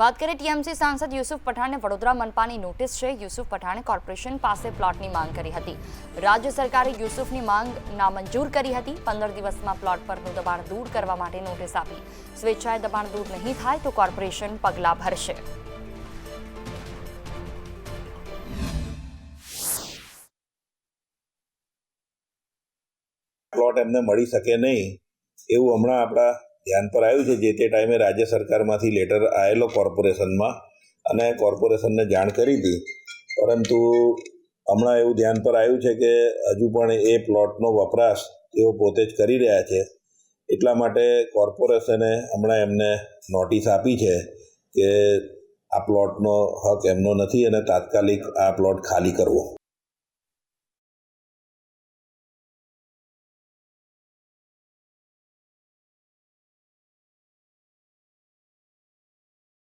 વાત કરીએ ટીએમસી સાંસદ યુસુફ પઠાણને વડોદરા મનપાની નોટિસ છે. યુસુફ પઠાણે કોર્પોરેશન પાસે પ્લોટની માંગ કરી હતી. રાજ્ય સરકારે યુસુફની માંગ નામંજૂર કરી હતી. પંદર દિવસમાં પ્લોટ પરનું દબાણ દૂર કરવા માટે નોટિસ આપી. સ્વેચ્છાએ દબાણ દૂર નહીં થાય તો કોર્પોરેશન પગલાં ભરશે. પ્લોટ એમને મળી શકે નહીં. એવું હમણાં આપણા ધ્યાન પર આવ્યું છે જે તે ટાઈમે રાજ્ય સરકારમાંથી લેટર આવેલો કોર્પોરેશનમાં અને કોર્પોરેશનને જાણ કરી હતી. પરંતુ હમણાં એવું ધ્યાન પર આવ્યું છે કે હજુ પણ એ પ્લોટનો વપરાશ તેઓ પોતે જ કરી રહ્યા છે. એટલા માટે કોર્પોરેશને હમણાં એમને નોટિસ આપી છે કે આ પ્લોટનો હક એમનો નથી અને તાત્કાલિક આ પ્લોટ ખાલી કરવો.